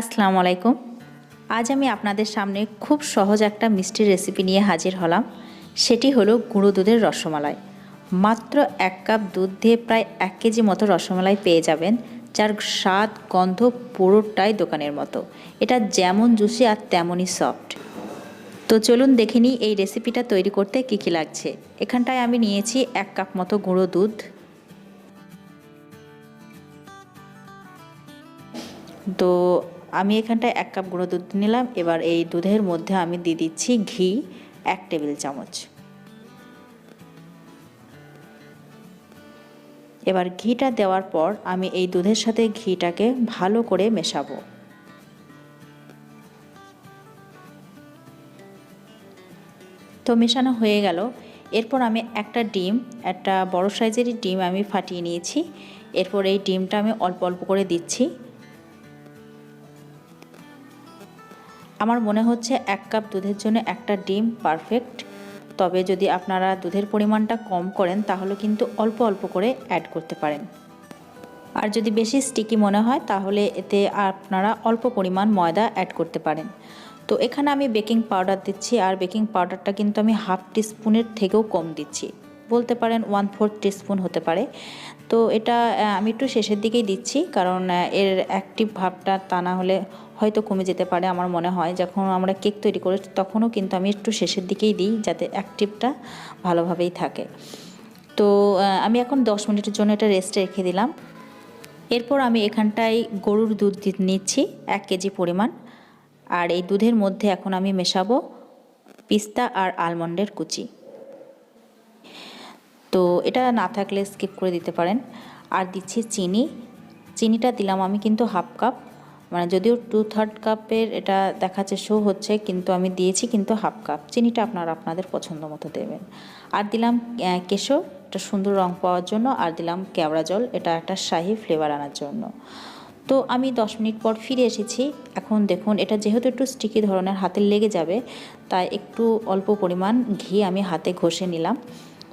আসসালামু আলাইকুম। আজ আমি আপনাদের সামনে খুব সহজ একটা মিষ্টির রেসিপি নিয়ে হাজির হলাম। সেটি হলো গুঁড়ো দুধের রসমালাই। মাত্র এক কাপ দুধ দিয়ে প্রায় এক কেজি মতো রসমালাই পেয়ে যাবেন, যার স্বাদ, গন্ধ পুরোটাই দোকানের মতো। এটা যেমন জুসি আর তেমনই সফট। তো চলুন দেখে নিই এই রেসিপিটা তৈরি করতে কী কী লাগছে। এখানটায় আমি নিয়েছি এক কাপ মতো গুঁড়ো দুধ। তো আমি এখানটায় এক কাপ গুঁড়ো দুধ নিলাম। এবার এই দুধের মধ্যে আমি দিয়ে দিচ্ছি ঘি, এক টেবিল চামচ। এবার ঘিটা দেওয়ার পর আমি এই দুধের সাথে ঘিটাকে ভালো করে মেশাবো। তো মেশানো হয়ে গেল। এরপর আমি একটা ডিম, একটা বড় সাইজেরই ডিম আমি ফাটিয়ে নিয়েছি। এরপর এই ডিমটা আমি অল্প অল্প করে দিচ্ছি। আমার মনে হচ্ছে এক কাপ দুধের জন্য একটা ডিম পারফেক্ট তবে যদি আপনারা দুধের পরিমাণটা কম করেন, তাহলে কিন্তু অল্প অল্প করে অ্যাড করতে পারেন। আর যদি বেশি স্টিকি মনে হয়, তাহলে এতে আপনারা অল্প পরিমাণ ময়দা অ্যাড করতে পারেন। তো এখানে আমি বেকিং পাউডার দিচ্ছি, আর বেকিং পাউডারটা কিন্তু আমি হাফ টিস্পুনের থেকেও কম দিচ্ছি। বলতে পারেন ওয়ান ফোর্থ টিস্পুন হতে পারে। তো এটা আমি একটু শেষের দিকেই দিচ্ছি, কারণ এর অ্যাক্টিভ ভাবটা তা না হলে হয়তো কমে যেতে পারে আমার মনে হয়। যখন আমরা কেক তৈরি করি, তখনও কিন্তু আমি একটু শেষের দিকেই দিই, যাতে অ্যাক্টিভটা ভালোভাবেই থাকে। তো আমি এখন দশ মিনিটের জন্য এটা রেস্টে রেখে দিলাম। এরপর আমি এখানটায় গরুর দুধ নিচ্ছি, এক কেজি পরিমাণ। আর এই দুধের মধ্যে এখন আমি মেশাবো পিস্তা আর আলমন্ডের কুচি। তো এটা না থাকলে স্কিপ করে দিতে পারেন। আর দিচ্ছি চিনি। চিনিটা দিলাম আমি কিন্তু হাফ কাপ মানে যদিও টু থার্ড কাপের এটা দেখাচ্ছে শো হচ্ছে, কিন্তু আমি দিয়েছি কিন্তু হাফ কাপ চিনিটা আপনারা আপনাদের পছন্দ মতো দেবেন। আর দিলাম কেশর। একটা সুন্দর রং পাওয়ার জন্য। আর দিলাম কেওড়া জল। এটা একটা শাহি ফ্লেভার আনার জন্য। তো আমি দশ মিনিট পর ফিরে এসেছি। এখন দেখুন, এটা যেহেতু একটু স্টিকি ধরনের, হাতে লেগে যাবে, তাই একটু অল্প পরিমাণ ঘি আমি হাতে ঘষে নিলাম।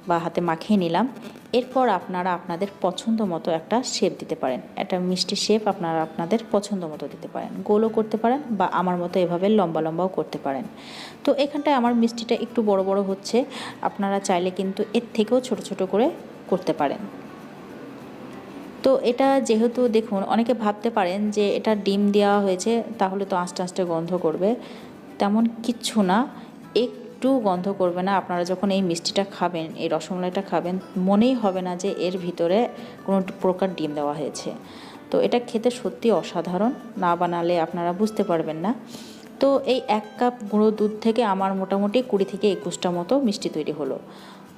বা হাতে মাখিয়ে নিলাম। এরপর আপনারা আপনাদের পছন্দ মতো একটা শেপ দিতে পারেন। একটা মিষ্টি শেপ আপনারা আপনাদের পছন্দ মতো দিতে পারেন। গোলও করতে পারেন বা আমার মতো এভাবে লম্বা লম্বাও করতে পারেন। তো এখানটায় আমার মিষ্টিটা একটু বড় বড় হচ্ছে। আপনারা চাইলে কিন্তু এর থেকেও ছোট ছোট করে করতে পারেন। তো এটা যেহেতু দেখুন, অনেকে ভাবতে পারেন যে এটা ডিম দেওয়া হয়েছে, তাহলে তো আস্তে আস্তে গন্ধ করবে। তেমন কিচ্ছু না। একটু গন্ধ করবে না। আপনারা যখন এই মিষ্টিটা খাবেন, এই রসমালাইটা খাবেন, মনেই হবে না যে এর ভিতরে কোনো প্রকার ডিম দেওয়া হয়েছে। তো এটা খেতে সত্যি অসাধারণ, না বানালে আপনারা বুঝতে পারবেন না। তো এই এক কাপ গুঁড়ো দুধ থেকে আমার মোটামুটি কুড়ি থেকে একুশটা মতো মিষ্টি তৈরি হলো।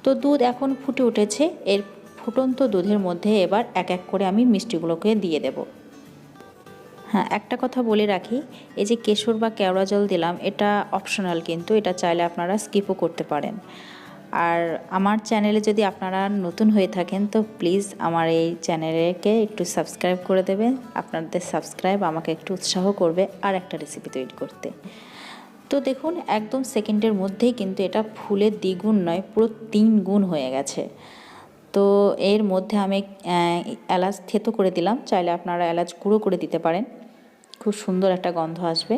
তো দুধ এখন ফুটে উঠেছে, এর ফুটন্ত দুধের মধ্যে এবার এক এক করে আমি মিষ্টিগুলোকে দিয়ে দেব। হ্যাঁ একটা কথা বলে রাখি, এই যে কেশর বা কেওড়া জল দিলাম, এটা অপশনাল কিন্তু, এটা চাইলে আপনারা স্কিপও করতে পারেন। আর আমার চ্যানেলে যদি আপনারা নতুন হয়ে থাকেন, তো প্লিজ আমার এই চ্যানেলকে একটু সাবস্ক্রাইব করে দেবেন, আপনাদের সাবস্ক্রাইব আমাকে একটু উৎসাহ করবে, আর একটা রেসিপি তৈরি করতে। তো দেখুন, একদম সেকেন্ডের মধ্যেই কিন্তু এটা ফুলের দ্বিগুণ নয়, পুরো তিন গুণ হয়ে গেছে। তো এর মধ্যে আমি এলাচ থেতো করে দিলাম। চাইলে আপনারা এলাচ গুঁড়ো করে দিতে পারেন। খুব সুন্দর একটা গন্ধ আসবে।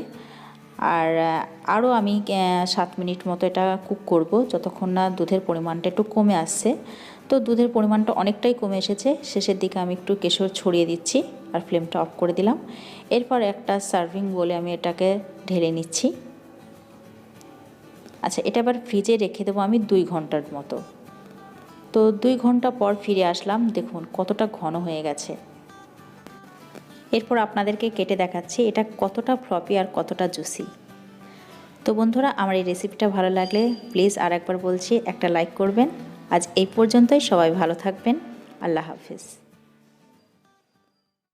আর আরও আমি সাত মিনিট মতো এটা কুক করব। যতক্ষণ না দুধের পরিমাণটা একটু কমে আসছে। তো দুধের পরিমাণটা অনেকটাই কমে এসেছে। শেষের দিকে আমি একটু কেশর ছড়িয়ে দিচ্ছি আর ফ্লেমটা অফ করে দিলাম। এরপর একটা সার্ভিং বলে আমি এটাকে ঢেলে নিচ্ছি। আচ্ছা এটা এবার ফ্রিজে রেখে দেবো আমি দুই ঘণ্টার মতো। তো দুই ঘণ্টা পর ফিরে আসলাম। দেখুন, কতটা ঘন হয়ে গেছে। এরপর আপনাদেরকে কেটে দেখাচ্ছি এটা কতটা ফ্লপি আর কতটা জুসি তো বন্ধুরা, আমার এই রেসিপিটা ভালো লাগলে প্লিজ আর একবার বলছি, একটা লাইক করবেন। আজ এই পর্যন্তই, সবাই ভালো থাকবেন। আল্লাহ হাফিজ।